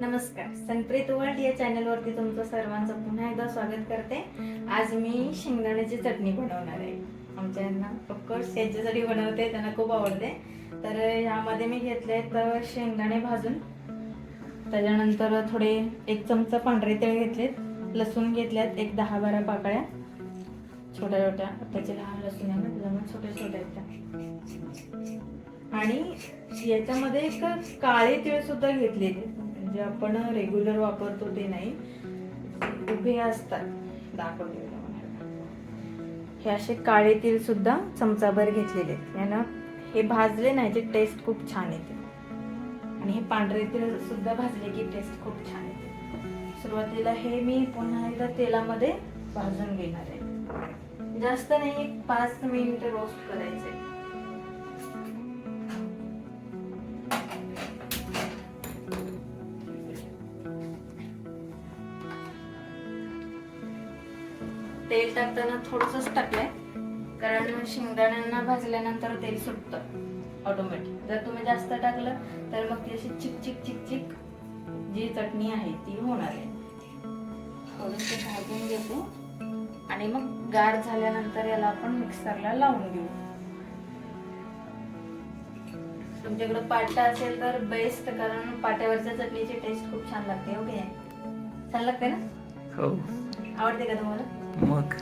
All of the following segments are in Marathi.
नमस्कार. संप्रीत वर्ल्ड या चॅनलवरती तुमचं सर्वांचं पुन्हा एकदा स्वागत करते. आज मी शेंगदाण्याची चटणी बनवणार आहे. आमच्या यांना ऑफकोर्स याच्यासाठी बनवते त्यांना खूप आवडते. तर यामध्ये मी घेतले आहेत शेंगदाणे भाजून. त्याच्यानंतर थोडे एक चमचा पांढरे तेल घेतलेत. लसूण घेतल्यात एक दहा बारा पाकळ्या. छोट्या छोट्या. त्याचे लहान लसूण आहे ना छोट्या छोट्या आहेत त्या. आणि याच्यामध्ये एक काळे तीळ सुद्धा घेतलेले जे आपण रेग्युलर वापरतो ते नाही. उभे असतात. दाखवले हे असे काळे तीळ सुद्धा चमचाभर घेतलेले आहेत. यानं हे भाजले नाही जे टेस्ट खूप छान येते. आणि हे पांढरे तीळ सुद्धा भाजले की टेस्ट खूप छान येते. सुरुवातीला हे मी पुन्हा एकदा तेलामध्ये भाजून घेणार आहे. जास्त नाही पाच मिनिट रोस्ट करायचे तेल टाकताना थोडंसंच टाकलंय. कारण शेंगदाण्यांना भाजल्यानंतर तेल सुटतं ऑटोमॅटिक जर तुम्ही जास्त टाकलं तर मग ती अशी चिक चिक चिक चिक जी चटणी आहे ती होणार आहे. थोडंसं भाजून घेते. आणि मग गार झाल्यानंतर याला आपण मिक्सरला लावून घेऊ. तुमच्याकडे पाटा असेल तर बेस्ट कारण पाट्यावरच्या चटणीची टेस्ट खूप छान लागते ओके छान लागते ना? हो. आवडते का तुम्हाला? मग?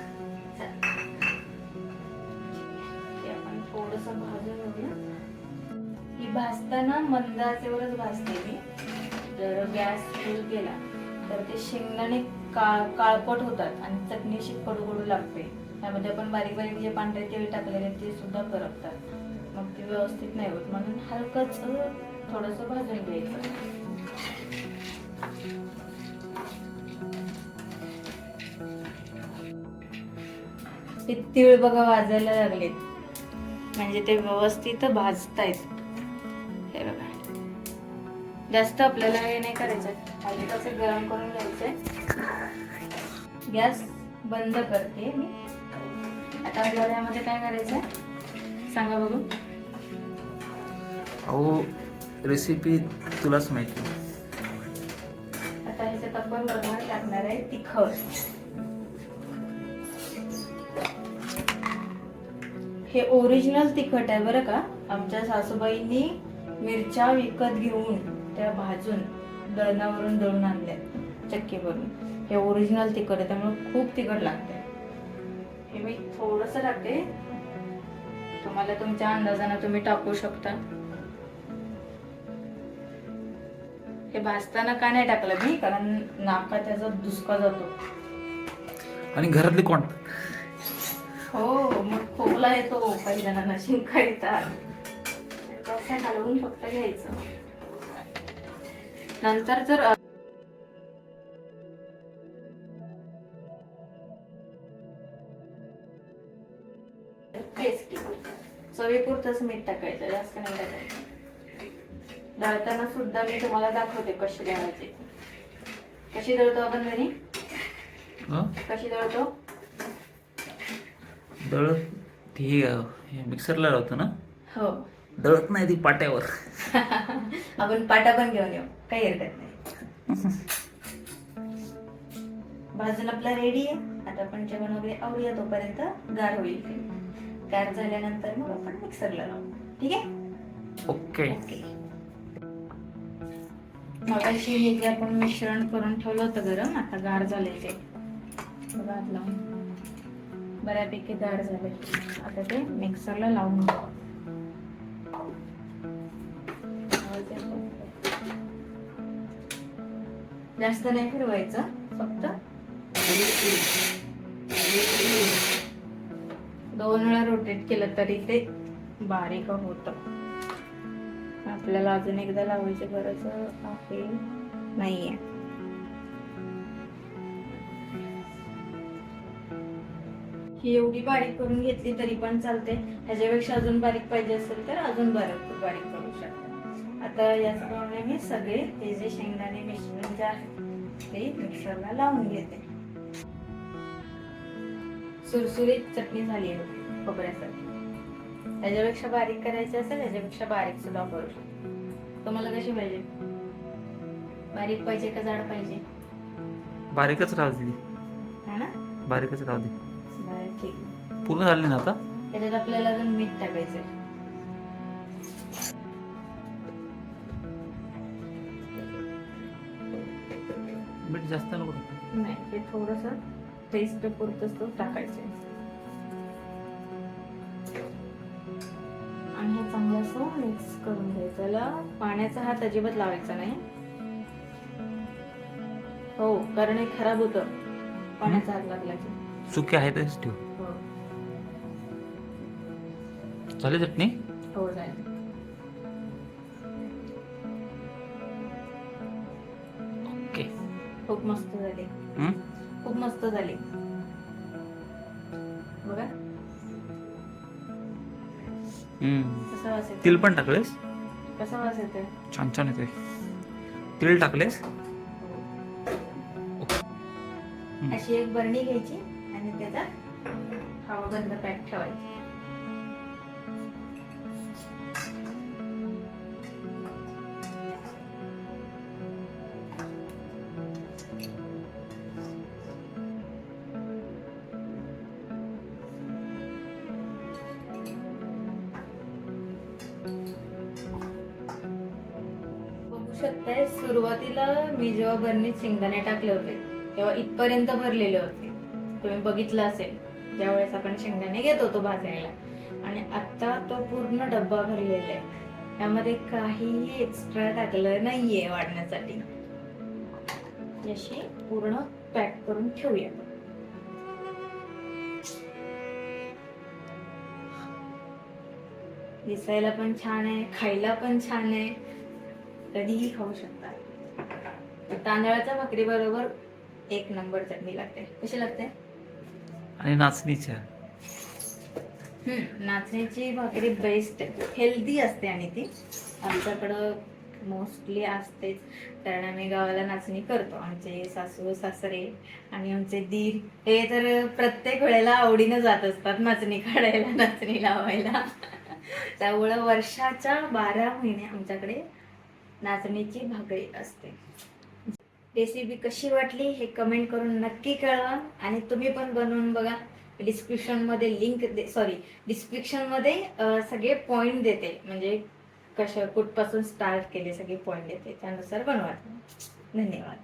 आपण थोडस भाजून घेऊया. ही भाजताना मंदाचेवरच भाजते मी. जर गॅस फुल केला तर ते शेंगदाणे काळ काळपट होतात आणि चटणी अशी कडू कडू लागते. त्यामध्ये आपण बारीक बारीक जे पांढरे तेल टाकलेले ते सुद्धा करपतात मग ते व्यवस्थित नाही होत. म्हणून हलकच थोडस भाजून घ्यायचं. ते तीळ बघा वाजायला लागलेत. म्हणजे ते व्यवस्थित भाजतायत. हे बघा. जास्त आपल्याला हे नाही करायचं हलकं गरम करून घ्यायचंय. गॅस बंद करते मी. आता आपल्याला यामध्ये काय करायचंय? सांगा बघू. अहो रेसिपी तुलाच माहिती. आता ह्याच्यात आपण बरोबर टाकणार आहे. तिखट. हे ओरिजिनल तिखट आहे बरं का? आमच्या सासूबाईंनी मिरच्या विकत घेऊन त्या भाजून दळणावरून दळून आणल्या चक्कीवरून हे ओरिजिनल तिखट आहे त्यामुळे खूप तिखट लागते हे मी थोडस टाकते. तुम्हाला तुमच्या अंदाजानं तुम्ही टाकू शकता. हे भाजताना का नाही टाकलं मी? कारण नाका त्याचा दुसका जातो. आणि घरातली कोण? हो मग खोकला येतो काही जणांना शिंका येतात हलवून फक्त घ्यायचं. नंतर जर चवीपुरतच मीठ टाकायचं जास्त नाही टाकायचं. दळताना सुद्धा मी तुम्हाला दाखवते कशी दळायची. कशी दळतो आपण घरी? कशी दळतो? दळत हे मिक्सरला लावतो ना? हो. दळत नाही ती पाट्यावर. आपण पाटा पण घेऊन येऊ. काही हरकत नाही. भाजून आपला रेडी आहे. आता आपण जेवण वगैरे आवडूया तोपर्यंत गार होईल ते. गार झाल्यानंतर मग आपण मिक्सरला लावू. ठीक आहे? ओके. ओके. मगाशी हे जे आपण मिश्रण करून ठेवलं होतं गरम आता गार झाले ते. हात लावून. बऱ्यापैकी गार झाले. आता ते मिक्सरला लावून घेऊ. जास्त नाही फिरवायचं फक्त दोन वेळा रोटेट केलं तरी ते बारीक होतं. आपल्याला अजून एकदा लावायची गरज आहे? नाहीये. ही एवढी बारीक करून घेतली तरी पण चालते ह्याच्यापेक्षा अजून बारीक पाहिजे असेल तर अजून बारीक बारीक करू शकता. आता याचप्रमाणे मी सगळे हे जे शेंगदाणे मिश्रण जे आहे ते मिक्सरला लावून घेते. सुरसुरीत चटणी झाली आहे खोबऱ्यासाठी त्याच्यापेक्षा बारीक करायची असेल त्याच्यापेक्षा बारीक सुद्धा करू शकतो. तुम्हाला कशी पाहिजे? बारीक पाहिजे का जाड पाहिजे? बारीकच राहू दे. ना? बारीकच राहू दे. ठीक पूर्ण झाली ना आता? त्याच्यात आपल्याला अजून मीठ टाकायचं मीठ जास्त नको टाकू. नाही ते थोडस टेस्ट पुरतच तो टाकायचं आणि हे चांगलं असं मिक्स करून घ्यायचं. त्याला पाण्याचा हात अजिबात लावायचा नाही. हो कारण हे खराब होतं. पाण्याचा हात लागला की. सुके आहे तसेच ठेव. हो झाली चटणी? हो ओके. खूप मस्त झाली. हम्म? खूप मस्त झाली. बघा. हम्म. कसा वास? तिल पण टाकलेस? कसा वास येतोय? छान छान येते तिळ टाकलेस? अशी एक बरणी घ्यायची. आणि त्याचा हवा बंद पॅक ठेवायची. बघू शकताय सुरुवातीला मी जेव्हा बरणीत शेंगदाणे टाकले होते तेव्हा इथपर्यंत भरलेले होते. तुम्ही बघितलं असेल ज्यावेळेस आपण शेंगदाणे घेत होतो भाजायला. आणि आता तो पूर्ण डब्बा भरलेला आहे. त्यामध्ये काहीही एक्स्ट्रा टाकलं नाहीये वाढण्यासाठी. अशी पूर्ण पॅक करून ठेवूया. दिसायला पण छान आहे खायला पण छान आहे. कधीही खाऊ शकता. तांदळाच्या भाकरी बरोबर एक नंबर चटणी लागते. कशी लागते? आणि नाचणीच्या. हम्म, नाचणीची भाकरी बेस्ट हेल्दी असते आणि ती. आमच्याकडं मोस्टली असतेच. कारण आम्ही गावाला नाचणी करतो. आमचे सासू सासरे आणि आमचे दीर हे तर प्रत्येक वेळेला आवडीनं जात असतात नाचणी काढायला नाचणी लावायला. त्यामुळं वर्षाच्या बारा महिने आमच्याकडे नाचणीची भाकरी असते. रेसिपी कशी वाटली हे कमेंट करून नक्की कळवा. आणि तुम्ही पण बनवून बघा. डिस्क्रिप्शनमध्ये लिंक दे सॉरी डिस्क्रिप्शनमध्ये सगळे पॉईंट देते. म्हणजे कशा कुठपासून स्टार्ट केले सगळे पॉईंट देते. त्यानुसार बनवा. धन्यवाद.